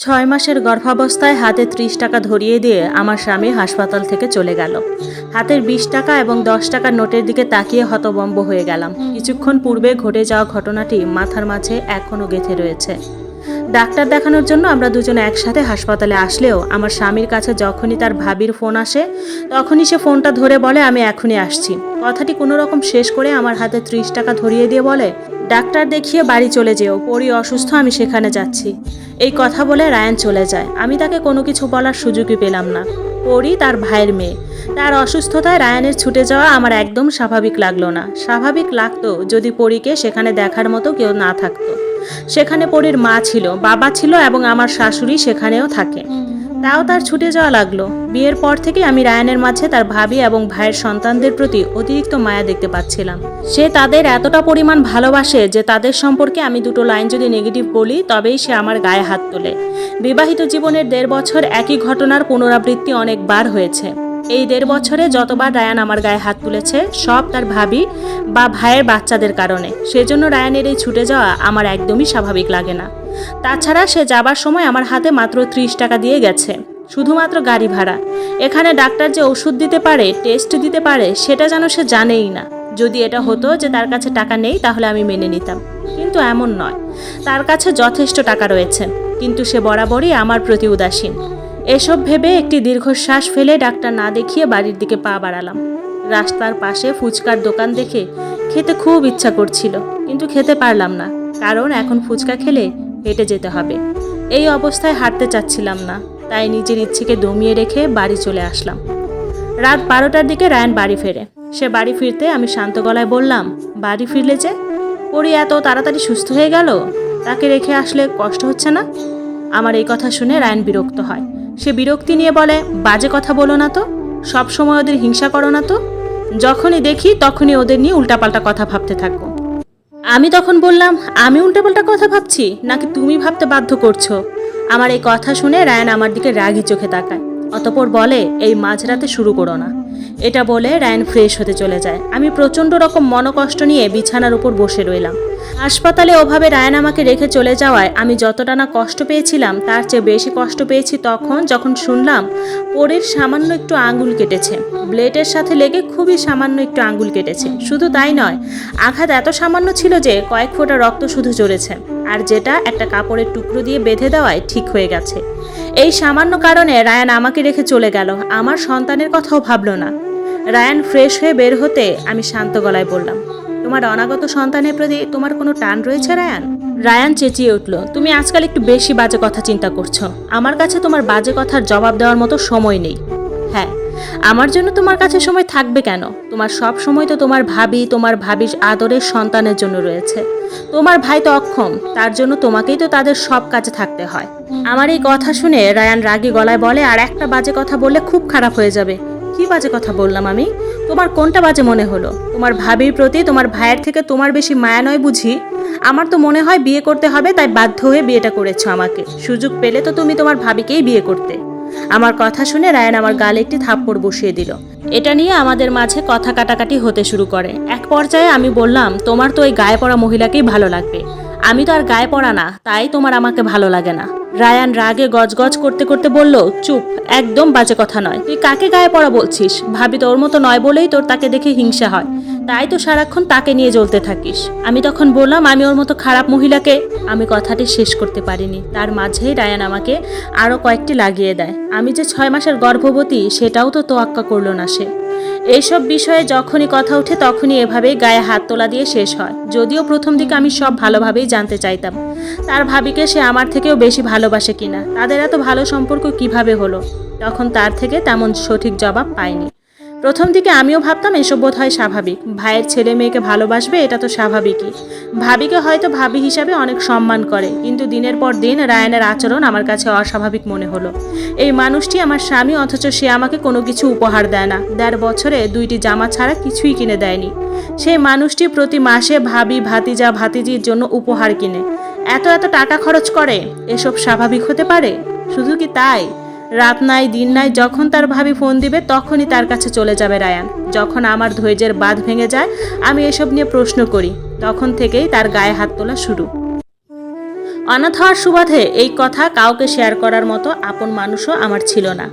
ছয় মাসের গর্ভাবস্থায় হাতে ত্রিশ টাকা ধরিয়ে দিয়ে আমার স্বামী হাসপাতাল থেকে চলে গেল। হাতের বিশ টাকা এবং দশ টাকার নোটের দিকে তাকিয়ে হতবম্ব হয়ে গেলাম। কিছুক্ষণ পূর্বে ঘটে যাওয়া ঘটনাটি মাথার মাঝে এখনও গেঁথে রয়েছে। ডাক্তার দেখানোর জন্য আমরা দুজনে একসাথে হাসপাতালে আসলেও আমার স্বামীর কাছে যখনই তার ভাবির ফোন আসে, তখনই সে ফোনটা ধরে বলে, আমি এখনই আসছি। কথাটি কোনো রকম শেষ করে আমার হাতে ত্রিশ টাকা ধরিয়ে দিয়ে বলে ডাক্তার দেখিয়ে বাড়ি চলে যেও, পরি অসুস্থ, আমি সেখানে যাচ্ছি। এই কথা বলে রায়ান চলে যায়। আমি তাকে কোনো কিছু বলার সুযোগই পেলাম না। পরি তার ভাইয়ের মেয়ে। তার অসুস্থতায় রায়ানের ছুটে যাওয়া আমার একদম স্বাভাবিক লাগল না। স্বাভাবিক লাগতো যদি পরীকে সেখানে দেখার মতো কেউ না থাকতো। সেখানে পরীর মা ছিল, বাবা ছিল এবং আমার শাশুড়ি সেখানেও থাকে। তাও তার ছুটে যাওয়া লাগল। বিয়ের পর থেকে আমি রায়ানের মাঝে তার ভাবি এবং ভাইয়ের সন্তানদের প্রতি অতিরিক্ত মায়া দেখতে পাচ্ছিলাম। সে তাদের এতটা পরিমাণ ভালোবাসে যে তাদের সম্পর্কে আমি দুটো লাইন যদি নেগেটিভ বলি, তবেই সে আমার গায়ে হাত তোলে। বিবাহিত জীবনের দেড় বছর একই ঘটনার পুনরাবৃত্তি অনেকবার হয়েছে। এই দেড় বছরে যতবার রায়ান আমার গায়ে হাত তুলেছে, সব তার ভাবি বা ভাইয়ের বাচ্চাদের কারণে। সেজন্য রায়ানের এই ছুটে যাওয়া আমার একদমই স্বাভাবিক লাগে না। তাছাড়া সে যাবার সময় আমার হাতে মাত্র ত্রিশ টাকা দিয়ে গেছে, শুধুমাত্র গাড়ি ভাড়া। এখানে ডাক্তার যে ওষুধ দিতে পারে, টেস্ট দিতে পারে, সেটা যেন সে জানেই না। যদি এটা হতো যে তার কাছে টাকা নেই, তাহলে আমি মেনে নিতাম। কিন্তু এমন নয়। তার কাছে যথেষ্ট টাকা রয়েছে, কিন্তু সে বরাবরই আমার প্রতি উদাসীন। এসব ভেবে একটি দীর্ঘশ্বাস ফেলে ডাক্তার না দেখিয়ে বাড়ির দিকে পা বাড়ালাম। রাস্তার পাশে ফুচকার দোকান দেখে খেতে খুব ইচ্ছা করছিল, কিন্তু খেতে পারলাম না, কারণ এখন ফুচকা খেলে হেঁটে যেতে হবে। এই অবস্থায় হাঁটতে চাচ্ছিলাম না, তাই নিজের ইচ্ছেকে দমিয়ে রেখে বাড়ি চলে আসলাম। রাত বারোটার দিকে রায়ান বাড়ি ফেরে। সে বাড়ি ফিরতে আমি শান্ত গলায় বললাম, বাড়ি ফিরলে যে? পরি এত তাড়াতাড়ি সুস্থ হয়ে গেল? তাকে রেখে আসলে কষ্ট হচ্ছে না? আমার এই কথা শুনে রায়ান বিরক্ত হয়। সে বিরক্তি নিয়ে বলে, বাজে কথা বলো না তো। সব সময় ওদের হিংসা করো না তো। যখনই দেখি তখনই ওদের নিয়ে উল্টাপাল্টা কথা ভাবতে থাকো। আমি তখন বললাম, আমি উল্টাপাল্টা কথা ভাবছি, নাকি তুমি ভাবতে বাধ্য করছ? আমার এই কথা শুনে রায়ান আমার দিকে রাগি চোখে তাকায়। অতপর বলে, এই মাঝরাতে শুরু করো না। এটা বলে রায়ান ফ্রেশ হতে চলে যায়। আমি প্রচণ্ড রকম মনকষ্ট নিয়ে বিছানার উপর বসে রইলাম। হাসপাতালে ওভাবে রায়ান আমাকে রেখে চলে যাওয়ায় আমি যতটা না কষ্ট পেয়েছিলাম, তার চেয়ে বেশি কষ্ট পেয়েছি তখন যখন শুনলাম পরের সামান্য একটু আঙ্গুল কেটেছে। ব্লেডের সাথে লেগে খুবই সামান্য একটু আঙ্গুল কেটেছে। শুধু তাই নয়, আঘাত এত সামান্য ছিল যে কয়েক ফোঁটা রক্ত শুধু চড়েছে আর যেটা একটা কাপড়ের টুকরো দিয়ে বেঁধে দেওয়ায় ঠিক হয়ে গেছে। এই সামান্য কারণে রায়ান আমাকে রেখে চলে গেল। আমার সন্তানের কথাও ভাবলো না। রায়ান ফ্রেশ হয়ে বের হতে আমি শান্ত গলায় বললাম, তোমার অনাগত সন্তানের প্রতি তোমার কোনো টান রয়েছে, রায়ান? রায়ান চেঁচিয়ে উঠল, তুমি আজকাল একটু বেশি বাজে কথা চিন্তা করছ। আমার কাছে তোমার বাজে কথার জবাব দেওয়ার মতো সময় নেই। হ্যাঁ আমার জন্য তোমার কাছে সময় থাকবে কেন? তোমার সব সময় তো তোমার ভাবি, তোমার ভাবির আদরের সন্তানের জন্য রয়েছে। তোমার ভাই তো অক্ষম, তার জন্য তোমাকেই তো তাদের সব কাজে থাকতে হয়। আমার এই কথা শুনে রায়ান রাগী গলায় বলে, আর একটা বাজে কথা বললে খুব খারাপ হয়ে যাবে। বাজে কথা বললাম আমি। তোমার কোনটা বাজে মনে হলো? তোমার ভাবির প্রতি, তোমার ভাইয়ের থেকে তোমার বেশি মায়া নয় বুঝি? আমার তো মনে হয় বিয়ে করতে হবে, তাই বাধ্য হয়ে বিয়েটা করেছ আমাকে। সুযোগ পেলে তো তুমি তোমার ভাবিকেই বিয়ে করতে। আমার কথা শুনে রায়ান আমার গালে একটি থাপ্পড় বসিয়ে দিল। এটা নিয়ে আমাদের মাঝে কথা কাটাকাটি হতে শুরু করে। এক পর্যায়ে আমি বললাম, তোমার তো ওই গায়ে পড়া মহিলাকেই ভালো লাগবে। আমি তো আর গায়ে পড়া না, তাই তোমার আমাকে ভালো লাগে না। রায়ান রাগে গজগজ করতে করতে বলল, চুপ, একদম বাজে কথা নয়। তুই কাকে গায়ে পড়া বলছিস? ভাবি তোর মতো নয় বলেই তোর তাকে দেখে হিংসা হয়। তাই তো সারাক্ষণ তাকে নিয়ে জ্বলতে থাকিস। আমি তখন বললাম, আমি ওর মতো খারাপ মহিলাকে আমি কথাটি শেষ করতে পারিনি। তার মাঝেই রায়ান আমাকে আরও কয়েকটি লাগিয়ে দেয়। আমি যে ছয় মাসের গর্ভবতী, সেটাও তো তোয়াক্কা করল না সে। এইসব বিষয়ে যখনই কথা ওঠে, তখনই এভাবেই গায়ে হাত তোলা দিয়ে শেষ হয়। যদিও প্রথম দিকে আমি সব ভালোভাবেই জানতে চাইতাম। তার ভাবিকে সে আমার থেকেও বেশি ভালোবাসে কিনা, তাদের এত ভালো সম্পর্ক কীভাবে হলো, তখন তার থেকে তেমন সঠিক জবাব পাইনি। প্রথম দিকে আমিও ভাবতাম এসব বোধ হয় স্বাভাবিক। ভাইয়ের ছেলে মেয়েকে ভালোবাসবে, এটা তো স্বাভাবিকই। ভাবিকে হয়তো ভাবি হিসাবে অনেক সম্মান করে, কিন্তু দিনের পর দিন রায়ানের আচরণ আমার কাছে অস্বাভাবিক মনে হলো। এই মানুষটি আমার স্বামী, অথচ সে আমাকে কোনো কিছু উপহার দেয় না। দেড় বছরে দুইটি জামা ছাড়া কিছুই কিনে দেয়নি। সেই মানুষটি প্রতি মাসে ভাবি, ভাতিজা, ভাতিজির জন্য উপহার কিনে। এত এত টাকা খরচ করে, এসব স্বাভাবিক হতে পারে? শুধু কি তাই? রাত নাই, দিন নাই, যখন তার ভাবি ফোন দিবে, তখনই তার কাছে চলে যাবে রায়ান। যখন আমার ধৈর্যের বাঁধ ভেঙে যায়, আমি এসব নিয়ে প্রশ্ন করি। তখন থেকেই তার গায়ে হাত তোলা শুরু। অনাথ হওয়ার সুবাদে এই কথা কাউকে শেয়ার করার মতো আপন মানুষও আমার ছিল না।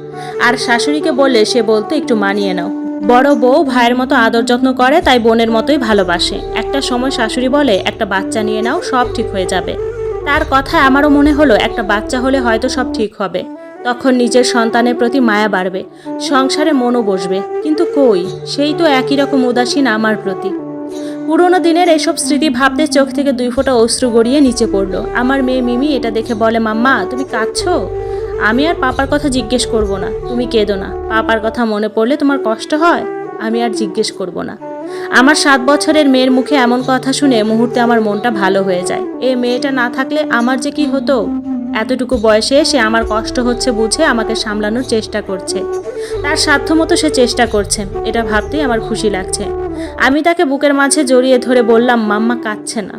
আর শাশুড়িকে বললে, সে বলতো একটু মানিয়ে নাও। বড় বউ ভাইয়ের মতো আদর যত্ন করে, তাই বোনের মতোই ভালোবাসে। একটা সময় শাশুড়ি বলে, একটা বাচ্চা নিয়ে নাও, সব ঠিক হয়ে যাবে। তার কথায় আমারও মনে হলো, একটা বাচ্চা হলে হয়তো সব ঠিক হবে। তখন নিজের সন্তানের প্রতি মায়া বাড়বে, সংসারে মনও বসবে। কিন্তু কই? সেই তো একই রকম উদাসীন আমার প্রতি। পুরোনো দিনের এসব স্মৃতি ভাবতে চোখ থেকে দুই ফোঁটা অশ্রু গড়িয়ে নিচে পড়ল। আমার মেয়ে মিমি এটা দেখে বলে, মাম্মা, তুমি কাঁদছো? আমি আর পাপার কথা জিজ্ঞেস করব না। তুমি কেঁদো না। পাপার কথা মনে পড়লে তোমার কষ্ট হয়? আমি আর জিজ্ঞেস করব না। আমার সাত বছরের মেয়ের মুখে এমন কথা শুনে মুহূর্তে আমার মনটা ভালো হয়ে যায়। এ মেয়েটা না থাকলে আমার যে কি হতো? এতটুকু বয়সে সে আমার কষ্ট হচ্ছে বুঝে আমাকে সামলানোর চেষ্টা করছে। তার সাধ্যমতো সে চেষ্টা করছে, এটা ভাবতেই আমার খুশি লাগছে। আমি তাকে বুকের মাঝে জড়িয়ে ধরে বললাম, মাম্মা কাঁদছে না।